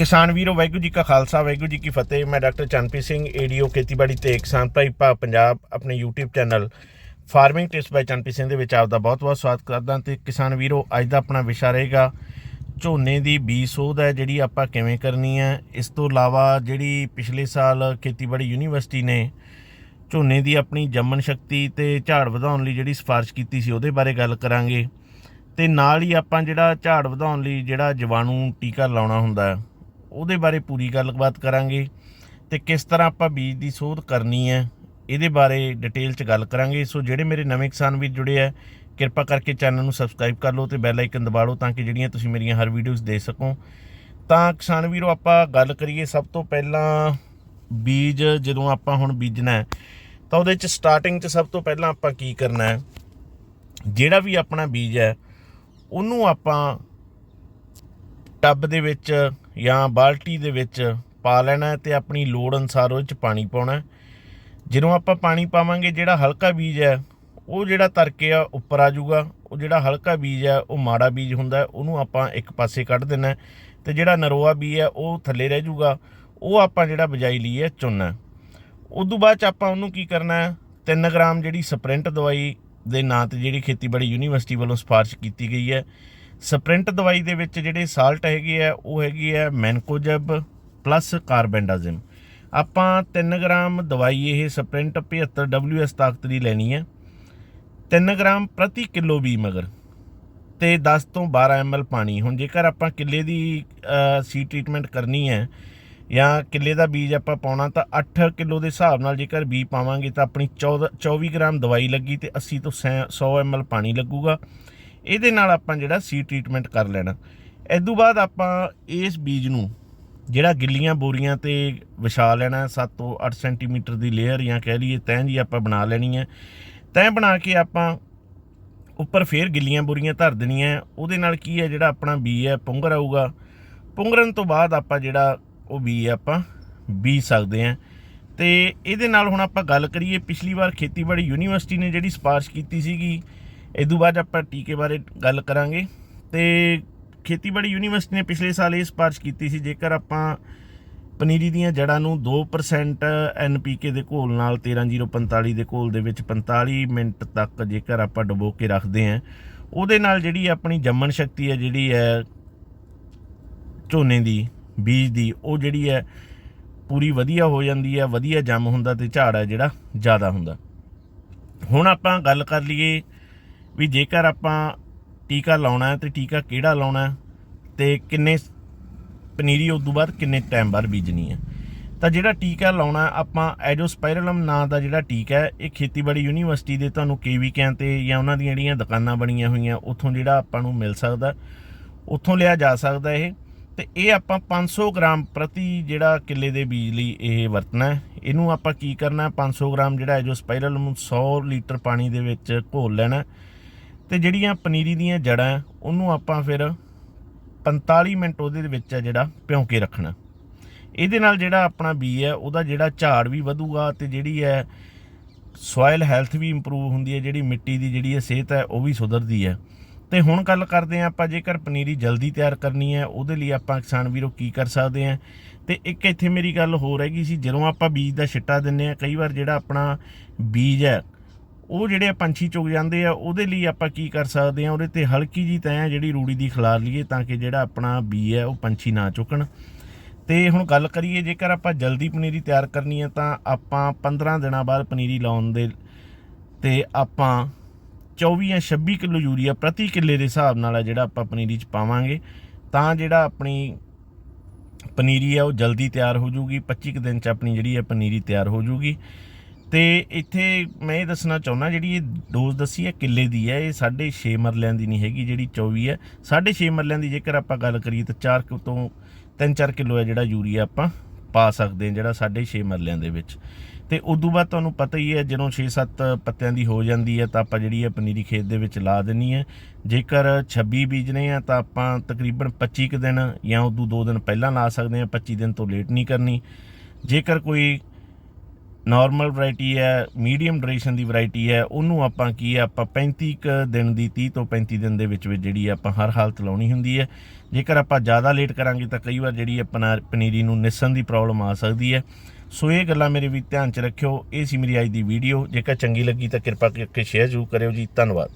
ਕਿਸਾਨ ਵੀਰੋ, ਵਾਹਿਗੁਰੂ ਜੀ ਕਾ ਖਾਲਸਾ, ਵਾਹਿਗੁਰੂ ਜੀ ਕੀ ਫਤਿਹ। ਮੈਂ ਡਾਕਟਰ ਚੰਨਪ੍ਰੀਤ ਸਿੰਘ, ਏਡੀਓ ਖੇਤੀਬਾੜੀ ਤੇ ਕਿਸਾਨ ਭਾਈ ਭਾ ਪੰਜਾਬ ਆਪਣੇ YouTube channel farming tips by Chanpreet Singh ਦੇ ਵਿੱਚ ਆਪ ਦਾ ਬਹੁਤ-ਬਹੁਤ ਸਵਾਗਤ ਕਰਦਾ ਤੇ ਕਿਸਾਨ ਵੀਰੋ, ਅੱਜ ਦਾ ਆਪਣਾ ਵਿਸ਼ਾ ਰਹੇਗਾ ਝੋਨੇ ਦੀ ਬੀਜ ਸੋਧ ਹੈ, ਜਿਹੜੀ ਆਪਾਂ ਕਿਵੇਂ ਕਰਨੀ ਹੈ। ਇਸ ਤੋਂ ਇਲਾਵਾ ਜਿਹੜੀ ਪਿਛਲੇ ਸਾਲ ਖੇਤੀਬਾੜੀ ਯੂਨੀਵਰਸਿਟੀ ਨੇ ਝੋਨੇ ਦੀ ਆਪਣੀ ਜੰਮਣ ਸ਼ਕਤੀ ਤੇ ਝਾੜ ਵਧਾਉਣ ਲਈ ਜਿਹੜੀ ਸਿਫਾਰਿਸ਼ ਕੀਤੀ ਸੀ, ਉਹਦੇ ਬਾਰੇ ਗੱਲ ਕਰਾਂਗੇ। ਤੇ ਨਾਲ ਹੀ ਆਪਾਂ ਜਿਹੜਾ ਝਾੜ ਵਧਾਉਣ ਲਈ ਜਿਹੜਾ ਜੀਵਾਣੂ ਟੀਕਾ ਲਾਉਣਾ ਹੁੰਦਾ ਹੈ ਉਹਦੇ ਬਾਰੇ ਪੂਰੀ ਗੱਲਬਾਤ ਕਰਾਂਗੇ ਤੇ ਕਿਸ ਤਰ੍ਹਾਂ ਆਪਾਂ ਬੀਜ ਦੀ ਸੋਧ ਕਰਨੀ ਹੈ, ਇਹਦੇ ਬਾਰੇ ਡਿਟੇਲ 'ਚ ਗੱਲ ਕਰਾਂਗੇ। ਸੋ ਜਿਹੜੇ ਮੇਰੇ ਨਵੇਂ ਕਿਸਾਨ ਵੀਰ ਜੁੜੇ ਆ, ਕਿਰਪਾ ਕਰਕੇ ਚੈਨਲ ਨੂੰ ਸਬਸਕ੍ਰਾਈਬ ਕਰ ਲਓ ਤੇ ਬੈਲ ਆਈਕਨ ਦਬਾ ਲਓ ਤਾਂ ਕਿ ਜਿਹੜੀਆਂ ਤੁਸੀਂ ਮੇਰੀਆਂ ਹਰ ਵੀਡੀਓਜ਼ ਦੇਖ ਸਕੋ। ਤਾਂ ਕਿਸਾਨ ਵੀਰੋ, ਆਪਾਂ ਗੱਲ ਕਰੀਏ ਸਭ ਤੋਂ ਪਹਿਲਾਂ ਬੀਜ, ਜਦੋਂ ਆਪਾਂ ਹੁਣ ਬੀਜਣਾ ਹੈ, ਤਾਂ ਉਹਦੇ 'ਚ ਸਟਾਰਟਿੰਗ 'ਚ ਸਭ ਤੋਂ ਪਹਿਲਾਂ ਆਪਾਂ ਕੀ ਕਰਨਾ ਹੈ, ਜਿਹੜਾ ਵੀ ਆਪਣਾ ਬੀਜ ਹੈ, ਉਹਨੂੰ ਆਪਾਂ ਟੱਬ ਦੇ ਵਿੱਚ ਜਾਂ ਬਾਲਟੀ ਦੇ ਵਿੱਚ ਪਾ ਲੈਣਾ ਹੈ ਤੇ ਆਪਣੀ ਲੋੜ ਅਨਸਾਰ ਉਹ 'ਚ ਪਾਣੀ ਪਾਉਣਾ ਜਦੋਂ ਆਪਾਂ ਪਾਣੀ ਪਾਵਾਂਗੇ, ਜਿਹੜਾ ਹਲਕਾ ਬੀਜ ਹੈ, ਉਹ ਜਿਹੜਾ ਤਰਕੇ ਆ, ਉੱਪਰ ਆ ਜਾਊਗਾ। ਉਹ ਜਿਹੜਾ ਹਲਕਾ ਬੀਜ ਹੈ, ਉਹ ਮਾੜਾ ਬੀਜ ਹੁੰਦਾ ਉਹਨੂੰ ਆਪਾਂ ਇੱਕ ਪਾਸੇ ਕੱਢ ਦੇਣਾ ਹੈ ਤੇ ਜਿਹੜਾ ਨਰੋਆ ਬੀਜ ਹੈ, ਉਹ ਥੱਲੇ ਰਹਿ ਜਾਊਗਾ। ਉਹ ਆਪਾਂ ਜਿਹੜਾ ਬਜਾਈ ਲਈ ਹੈ, ਚੁਣਨਾ ਹੈ। ਉਦੋਂ ਬਾਅਦ ਚ ਆਪਾਂ ਉਹਨੂੰ ਕੀ ਕਰਨਾ ਹੈ 3 ਗ੍ਰਾਮ ਜਿਹੜੀ ਸਪ੍ਰਿੰਟ ਦਵਾਈ ਦੇ ਨਾਂ ਤੇ ਜਿਹੜੀ ਖੇਤੀਬਾੜੀ ਯੂਨੀਵਰਸਿਟੀ ਵੱਲੋਂ ਸਿਫਾਰਿਸ਼ ਕੀਤੀ ਗਈ ਹੈ ਸਪ੍ਰਿੰਟ ਦਵਾਈ ਦੇ ਵਿੱਚ ਜਿਹੜੇ ਸਾਲਟ ਹੈਗੇ ਆ ਉਹ ਹੈਗੀ ਹੈ ਮੈਨਕੋਜਬ ਪਲੱਸ ਕਾਰਬੈਂਡਾਜ਼ਿਮ। ਆਪਾਂ 3 ਗ੍ਰਾਮ ਦਵਾਈ ਇਹ ਸਪ੍ਰਿੰਟ 75 WS ਤਾਕਤ ਦੀ ਲੈਣੀ ਹੈ। 3 ਗ੍ਰਾਮ ਪ੍ਰਤੀ ਕਿਲੋ ਵੀ ਮਗਰ ਤੇ 10 ਤੋਂ 12 ml ਪਾਣੀ। ਹੁਣ ਜੇਕਰ ਆਪਾਂ ਕਿੱਲੇ ਦੀ ਸੀ ਟ੍ਰੀਟਮੈਂਟ ਕਰਨੀ ਹੈ ਜਾਂ ਕਿੱਲੇ ਦਾ ਬੀਜ ਆਪਾਂ ਪਾਉਣਾ, ਤਾਂ 8 ਕਿਲੋ ਦੇ ਹਿਸਾਬ ਨਾਲ ਜੇਕਰ ਬੀ ਪਾਵਾਂਗੇ, ਤਾਂ ਆਪਣੀ 14 24 ਗ੍ਰਾਮ ਦਵਾਈ ਲੱਗੀ ਤੇ 80 ਤੋਂ 100 ml ਪਾਣੀ ਲੱਗੂਗਾ। ਇਹਦੇ ਨਾਲ ਆਪਾਂ ਜਿਹੜਾ ਸੀ ਟ੍ਰੀਟਮੈਂਟ ਕਰ ਲੈਣਾ। ਇਸ ਤੋਂ ਬਾਅਦ ਆਪਾਂ ਇਸ ਬੀਜ ਨੂੰ ਜਿਹੜਾ ਗਿੱਲੀਆਂ ਬੋਰੀਆਂ ਤੇ ਵਿਛਾ ਲੈਣਾ 7 ਤੋਂ 8 ਸੈਂਟੀਮੀਟਰ ਦੀ ਲੇਅਰ ਜਾਂ ਕਹਿ ਲਈਏ ਤੈਂ ਜੀ ਆਪਾਂ ਬਣਾ ਲੈਣੀ ਹੈ। ਤੈਂ ਬਣਾ ਕੇ ਆਪਾਂ ਉੱਪਰ ਫੇਰ ਗਿੱਲੀਆਂ ਬੋਰੀਆਂ ਧਰ ਦੇਣੀਆਂ ਉਹਦੇ ਨਾਲ ਕੀ ਹੈ, ਜਿਹੜਾ ਆਪਣਾ ਬੀ ਹੈ, ਪੁੰਗਰ ਆਊਗਾ। ਪੁੰਗਰਨ ਤੋਂ ਬਾਅਦ ਆਪਾਂ ਜਿਹੜਾ ਉਹ ਬੀ ਆਪਾਂ ਬੀਜ ਸਕਦੇ ਹਾਂ। ਤੇ ਇਹਦੇ ਨਾਲ ਹੁਣ ਆਪਾਂ ਗੱਲ ਕਰੀਏ, ਪਿਛਲੀ ਵਾਰ ਖੇਤੀਬਾੜੀ ਯੂਨੀਵਰਸਿਟੀ ਨੇ ਜਿਹੜੀ ਸਿਫਾਰਿਸ਼ ਕੀਤੀ ਸੀਗੀ ਇਦੋਂ ਬਾਅਦ ਆਪਾਂ ਟੀਕੇ ਬਾਰੇ ਗੱਲ ਕਰਾਂਗੇ। ਤੇ ਖੇਤੀਬਾੜੀ ਯੂਨੀਵਰਸਿਟੀ ਨੇ ਪਿਛਲੇ ਸਾਲ ਇਹ ਸਿਫਾਰਿਸ਼ ਕੀਤੀ ਸੀ, ਜੇਕਰ ਆਪਾਂ ਪਨੀਰੀ ਦੀਆਂ ਜੜਾਂ ਨੂੰ 2% ਐਨਪੀਕੇ ਦੇ ਘੋਲ ਨਾਲ 13045 ਦੇ ਘੋਲ ਦੇ ਵਿੱਚ 45 ਮਿੰਟ ਤੱਕ ਜੇਕਰ ਆਪਾਂ ਡੁਬੋ ਕੇ ਰੱਖਦੇ ਹਾਂ, ਉਹਦੇ ਨਾਲ ਜਿਹੜੀ ਆਪਣੀ ਜੰਮਣ ਸ਼ਕਤੀ ਹੈ, ਜਿਹੜੀ ਹੈ ਝੋਨੇ ਦੀ, ਬੀਜ ਦੀ, ਉਹ ਜਿਹੜੀ ਹੈ ਪੂਰੀ ਵਧੀਆ ਹੋ ਜਾਂਦੀ ਹੈ, ਵਧੀਆ ਜੰਮ ਹੁੰਦਾ ਤੇ ਝਾੜ ਹੈ ਜਿਹੜਾ ਜ਼ਿਆਦਾ ਹੁੰਦਾ। ਹੁਣ ਆਪਾਂ ਗੱਲ ਕਰ ਲਈਏ ਵੀ ਜੇਕਰ ਆਪਾਂ ਟੀਕਾ ਲਾਉਣਾ ਹੈ ਤੇ ਟੀਕਾ ਕਿਹੜਾ ਲਾਉਣਾ ਹੈ ਤੇ ਕਿੰਨੇ ਪਨੀਰੀ ਉਸ ਤੋਂ ਬਾਅਦ ਕਿੰਨੇ ਟਾਈਮ ਬਾਅਦ ਬੀਜਣੀ ਹੈ। ਤਾਂ ਜਿਹੜਾ ਟੀਕਾ ਲਾਉਣਾ ਹੈ, ਆਪਾਂ ਐਡੋਸਪਾਇਰਲਮ ਨਾਂ ਦਾ ਜਿਹੜਾ ਟੀਕਾ ਹੈ ਇਹ ਖੇਤੀਬਾੜੀ ਯੂਨੀਵਰਸਿਟੀ ਦੇ ਤੁਹਾਨੂੰ ਕੇਵੀਕਿਆਂ ਤੇ ਜਾਂ ਉਹਨਾਂ ਦੀਆਂ ਜਿਹੜੀਆਂ ਦੁਕਾਨਾਂ ਬਣੀਆਂ ਹੋਈਆਂ ਉੱਥੋਂ ਜਿਹੜਾ ਆਪਾਂ ਨੂੰ ਮਿਲ ਸਕਦਾ ਉੱਥੋਂ ਲਿਆ ਜਾ ਸਕਦਾ ਇਹ। ਤੇ ਇਹ ਆਪਾਂ 500 ਗ੍ਰਾਮ ਪ੍ਰਤੀ ਜਿਹੜਾ ਕਿੱਲੇ ਦੇ ਬੀਜ ਲਈ ਇਹ ਵਰਤਣਾ ਇਹਨੂੰ ਆਪਾਂ ਕੀ ਕਰਨਾ ਹੈ 500 ਗ੍ਰਾਮ ਜਿਹੜਾ ਐਜੋਸਪਾਇਰਲਮ ਨੂੰ 100 ਲੀਟਰ ਪਾਣੀ ਦੇ ਵਿੱਚ ਘੋਲ ਲੈਣਾ ਤੇ ਜਿਹੜੀਆਂ ਪਨੀਰੀ ਦੀਆਂ ਜੜਾਂ ਉਹਨੂੰ ਆਪਾਂ ਫਿਰ 45 ਮਿੰਟ ਉਹਦੇ ਵਿੱਚ ਹੈ ਜਿਹੜਾ ਭਿਉਂ ਕੇ ਰੱਖਣਾ। ਇਹਦੇ ਨਾਲ ਜਿਹੜਾ ਆਪਣਾ ਬੀ ਹੈ ਉਹਦਾ ਜਿਹੜਾ ਝਾੜ ਵੀ ਵਧੂਗਾ ਤੇ ਜਿਹੜੀ ਹੈ ਸੋਇਲ ਹੈਲਥ ਵੀ ਇੰਪਰੂਵ ਹੁੰਦੀ ਹੈ, ਜਿਹੜੀ ਮਿੱਟੀ ਦੀ ਜਿਹੜੀ ਹੈ ਸਿਹਤ ਹੈ, ਉਹ ਵੀ ਸੁਧਰਦੀ ਹੈ। ਤੇ ਹੁਣ ਗੱਲ ਕਰਦੇ ਹਾਂ ਆਪਾਂ, ਜੇਕਰ ਪਨੀਰੀ ਜਲਦੀ ਤਿਆਰ ਕਰਨੀ ਹੈ, ਉਹਦੇ ਲਈ ਆਪਾਂ ਕਿਸਾਨ ਵੀਰੋ ਕੀ ਕਰ ਸਕਦੇ ਹਾਂ? ਤੇ ਇੱਕ ਇੱਥੇ ਮੇਰੀ ਗੱਲ ਹੋਰ ਹੈਗੀ ਸੀ, ਜਦੋਂ ਆਪਾਂ ਬੀਜ ਦਾ ਛਿੱਟਾ ਦਿੰਨੇ ਆ ਕਈ ਵਾਰ ਜਿਹੜਾ ਆਪਣਾ ਬੀਜ ਹੈ ਉਹ ਜਿਹੜੇ ਪੰਛੀ ਚੁਗ ਜਾਂਦੇ ਆ, ਉਹਦੇ ਲਈ ਆਪਾਂ ਕੀ ਕਰ ਸਕਦੇ ਆ? ਉਹਦੇ ਤੇ ਹਲਕੀ ਜੀ ਤੈਂ ਜਿਹੜੀ ਰੂੜੀ ਦੀ ਖਿਲਾਰ ਲਈਏ ਤਾਂ ਕਿ ਜਿਹੜਾ ਆਪਣਾ ਬੀ ਹੈ, ਉਹ ਪੰਛੀ ਨਾ ਚੁੱਕਣ। ਤੇ ਹੁਣ ਗੱਲ ਕਰੀਏ, ਜੇਕਰ ਆਪਾਂ ਜਲਦੀ ਪਨੀਰੀ ਤਿਆਰ ਕਰਨੀ ਹੈ ਤਾਂ ਆਪਾਂ 15 ਦਿਨਾਂ ਬਾਅਦ ਪਨੀਰੀ ਲਾਉਣ ਦੇ ਤੇ ਆਪਾਂ 24 ਜਾਂ 26 ਕਿਲੋ ਯੂਰੀਆ ਪ੍ਰਤੀ ਕਿੱਲੇ ਦੇ ਹਿਸਾਬ ਨਾਲ ਆ ਜਿਹੜਾ ਆਪਾਂ ਪਨੀਰੀ ਚ ਪਾਵਾਂਗੇ। ਤਾਂ ਜਿਹੜਾ ਆਪਣੀ ਪਨੀਰੀ ਆ, ਉਹ ਜਲਦੀ ਤਿਆਰ ਹੋ ਜੂਗੀ। 25 ਕੁ ਦਿਨ ਚ ਆਪਣੀ ਜਿਹੜੀ ਹੈ ਪਨੀਰੀ ਤਿਆਰ ਹੋ ਜੂਗੀ। ਤੇ ਇੱਥੇ ਮੈਂ ਇਹ ਦੱਸਣਾ ਚਾਹੁੰਦਾ, ਜਿਹੜੀ ਇਹ ਡੋਜ਼ ਦੱਸੀ ਹੈ ਕਿੱਲੇ ਦੀ ਹੈ, ਇਹ 6.5 ਮਰਲਿਆਂ ਦੀ ਨਹੀਂ ਹੈਗੀ ਜਿਹੜੀ 24 ਹੈ। 6.5 ਮਰਲਿਆਂ ਦੀ ਜੇਕਰ ਆਪਾਂ ਗੱਲ ਕਰੀਏ ਤਾਂ 4 ਤੋਂ 3-4 ਕਿਲੋ ਹੈ ਜਿਹੜਾ ਯੂਰੀਆ ਆਪਾਂ ਪਾ ਸਕਦੇ ਹਾਂ, ਜਿਹੜਾ 6.5 ਮਰਲਿਆਂ ਦੇ ਵਿੱਚ। ਤੇ ਉਦੋਂ ਬਾਅਦ ਤੁਹਾਨੂੰ ਪਤਾ ਹੀ ਹੈ, ਜਦੋਂ 6-7 ਪੱਤਿਆਂ ਦੀ ਹੋ ਜਾਂਦੀ ਹੈ ਤਾਂ ਆਪਾਂ ਜਿਹੜੀ ਹੈ ਪਨੀਰੀ ਖੇਤ ਦੇ ਵਿੱਚ ਲਾ ਦੇਣੀ ਹੈ। ਜੇਕਰ 26 ਬੀਜਨੇ ਆ ਤਾਂ ਆਪਾਂ ਤਕਰੀਬਨ 25 ਕੁ ਦਿਨ ਜਾਂ ਉਦੋਂ 2 ਦਿਨ ਪਹਿਲਾਂ ਲਾ ਸਕਦੇ ਹਾਂ 25 ਦਿਨ ਤੋਂ ਲੇਟ ਨਹੀਂ ਕਰਨੀ। ਜੇਕਰ ਕੋਈ ਨਾਰਮਲ ਵੈਰਾਈਟੀ ਹੈ ਮੀਡੀਅਮ ਡਿਊਰੇਸ਼ਨ ਦੀ ਵੈਰਾਈਟੀ ਹੈ, ਉਹਨੂੰ ਆਪਾਂ ਕੀ ਹੈ, ਆਪਾਂ 35 ਕੁ ਦਿਨ ਦੀ 30 ਤੋਂ 35 ਦਿਨ ਦੇ ਵਿੱਚ ਵਿੱਚ ਜਿਹੜੀ ਆਪਾਂ ਹਰ ਹਾਲਤ ਲਾਉਣੀ ਹੁੰਦੀ ਹੈ। ਜੇਕਰ ਆਪਾਂ ਜ਼ਿਆਦਾ ਲੇਟ ਕਰਾਂਗੇ ਤਾਂ ਕਈ ਵਾਰ ਜਿਹੜੀ ਆਪਣਾ ਪਨੀਰੀ ਨੂੰ ਨਿਸਣ ਦੀ ਪ੍ਰੋਬਲਮ ਆ ਸਕਦੀ ਹੈ। ਸੋ ਇਹ ਗੱਲਾਂ ਮੇਰੇ ਵੀ ਧਿਆਨ 'ਚ ਰੱਖਿਓ, ਇਹ ਸੀ ਮੇਰੀ ਅੱਜ ਦੀ ਵੀਡੀਓ ਜੇਕਰ ਚੰਗੀ ਲੱਗੀ ਤਾਂ ਕਿਰਪਾ ਕਰਕੇ ਸ਼ੇਅਰ ਜ਼ਰੂਰ ਕਰਿਓ ਜੀ। ਧੰਨਵਾਦ।